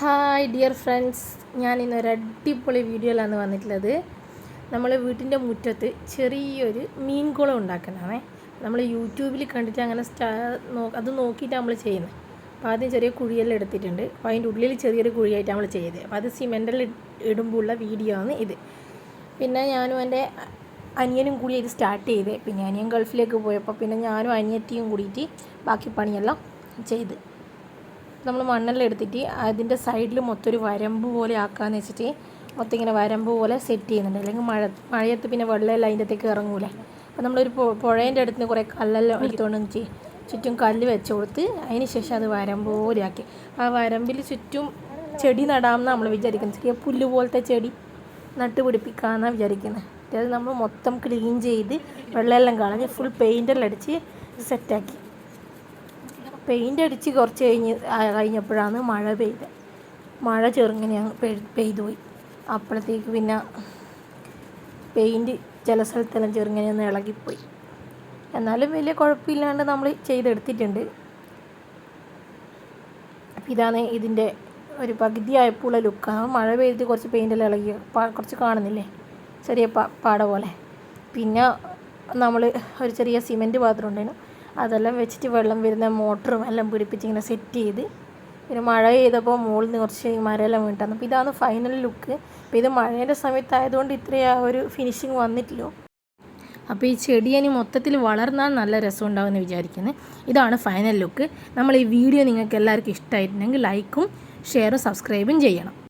Hi dear friends ഞാൻ ഇന്നൊരു അടിപൊളി വീഡിയോയിലാണ് വന്നിട്ടുള്ളത്. നമ്മൾ വീട്ടിന്റെ മുറ്റത്ത് ചെറിയൊരു മീൻകുളം കുളം ഉണ്ടാക്കണതാണേ നമ്മൾ യൂട്യൂബിൽ കണ്ടിട്ട് അങ്ങനെ സ്റ്റാ അത് നോക്കിയിട്ട് നമ്മൾ ചെയ്യുന്നത് അപ്പോൾ ആദ്യം ചെറിയ കുഴിയെല്ലാം എടുത്തിട്ടുണ്ട്. അപ്പോൾ അതിന്റെ ഉള്ളിൽ ചെറിയൊരു കുഴിയായിട്ട് നമ്മൾ ചെയ്തത് അപ്പോൾ അത് സിമെന്റിൽ ഇടുമ്പോൾ ഉള്ള വീഡിയോ ആണ് ഇത്. പിന്നെ ഞാനും എന്റെ അനിയനും കൂടി ഇത് സ്റ്റാർട്ട് ചെയ്ത്. പിന്നെ അനിയൻ ഗൾഫിലേക്ക് പോയപ്പോൾ പിന്നെ ഞാനും അനിയത്തിയും കൂടിയിട്ട് ബാക്കി പണിയെല്ലാം ചെയ്ത്. നമ്മൾ മണ്ണെല്ലാം എടുത്തിട്ട് അതിന്റെ സൈഡിൽ മൊത്തം ഒരു വരമ്പ് പോലെ ആക്കാന്ന് വെച്ചിട്ട് മൊത്തം ഇങ്ങനെ വരമ്പ് പോലെ സെറ്റ് ചെയ്യുന്നുണ്ട്. അല്ലെങ്കിൽ മഴ മഴയത്ത് പിന്നെ വെള്ളമെല്ലാം അതിന്റെ അകത്തേക്ക് ഇറങ്ങൂലേ. അപ്പോൾ നമ്മളൊരു പുഴേന്റെ അടുത്ത് കുറേ കല്ലെല്ലാം എടുത്തുകൊണ്ട് ചുറ്റും കല്ല് വെച്ച് കൊടുത്ത് അതിന് ശേഷം അത് വരമ്പ് പോലെ ആക്കി. ആ വരമ്പിൽ ചുറ്റും ചെടി നടാമെന്ന് നമ്മൾ വിചാരിക്കുന്നത് ചെറിയ പുല്ല് പോലത്തെ ചെടി നട്ട് പിടിപ്പിക്കാമെന്നാണ് വിചാരിക്കുന്നത് അത് നമ്മൾ മൊത്തം ക്ലീൻ ചെയ്ത് വെള്ളമെല്ലാം കളഞ്ഞ് ഫുൾ പെയിന്റെല്ലാം അടിച്ച് സെറ്റാക്കി പെയിന്റ് അടിച്ച് കുറച്ച് കഴിഞ്ഞ് കഴിഞ്ഞപ്പോഴാണ് മഴ പെയ്തത് മഴ ചെറുങ്ങനെ പെയ്തു പോയി. അപ്പോഴത്തേക്ക് പിന്നെ പെയിന്റ് ചില സ്ഥലത്തെല്ലാം ചെറുങ്ങനെ ഒന്ന് ഇളകിപ്പോയി. എന്നാലും വലിയ കുഴപ്പമില്ലാണ്ട് നമ്മൾ ചെയ്തെടുത്തിട്ടുണ്ട്. ഇതാണ് ഇതിന്റെ ഒരു പകുതി പകുതിയായപ്പോഴുള്ള ലുക്കാണ് മഴ പെയ്ത് കുറച്ച് പെയിന്റെല്ലാം ഇളകി. കുറച്ച് കാണുന്നില്ലേ? ചെറിയ പാട പോലെ. പിന്നെ നമ്മൾ ഒരു ചെറിയ സിമെന്റ് പാത്രം ഉണ്ടായിരുന്നു. അതെല്ലാം വെച്ചിട്ട് വെള്ളം വരുന്ന മോട്ടറും എല്ലാം പിടിപ്പിച്ച് ഇങ്ങനെ സെറ്റ് ചെയ്ത് പിന്നെ മഴ ചെയ്തപ്പോൾ മുകളിൽ നിന്ന് കുറച്ച് മരമെല്ലാം വീട്ടാണ് അപ്പോൾ ഇതാണ് ഫൈനൽ ലുക്ക് അപ്പോൾ ഇത് മഴേന്റെ സമയത്തായതുകൊണ്ട് ഇത്രയും ആ ഒരു ഫിനിഷിങ് വന്നിട്ടില്ല. അപ്പോൾ ഈ ചെടി ഇനി മൊത്തത്തിൽ വളർന്നാൽ നല്ല രസം ഉണ്ടാകുമെന്ന് വിചാരിക്കുന്നത് ഇതാണ് ഫൈനൽ ലുക്ക് നമ്മൾ ഈ വീഡിയോ നിങ്ങൾക്ക് എല്ലാവർക്കും ഇഷ്ടമായിട്ടുണ്ടെങ്കിൽ ലൈക്കും ഷെയറും സബ്സ്ക്രൈബും ചെയ്യണം.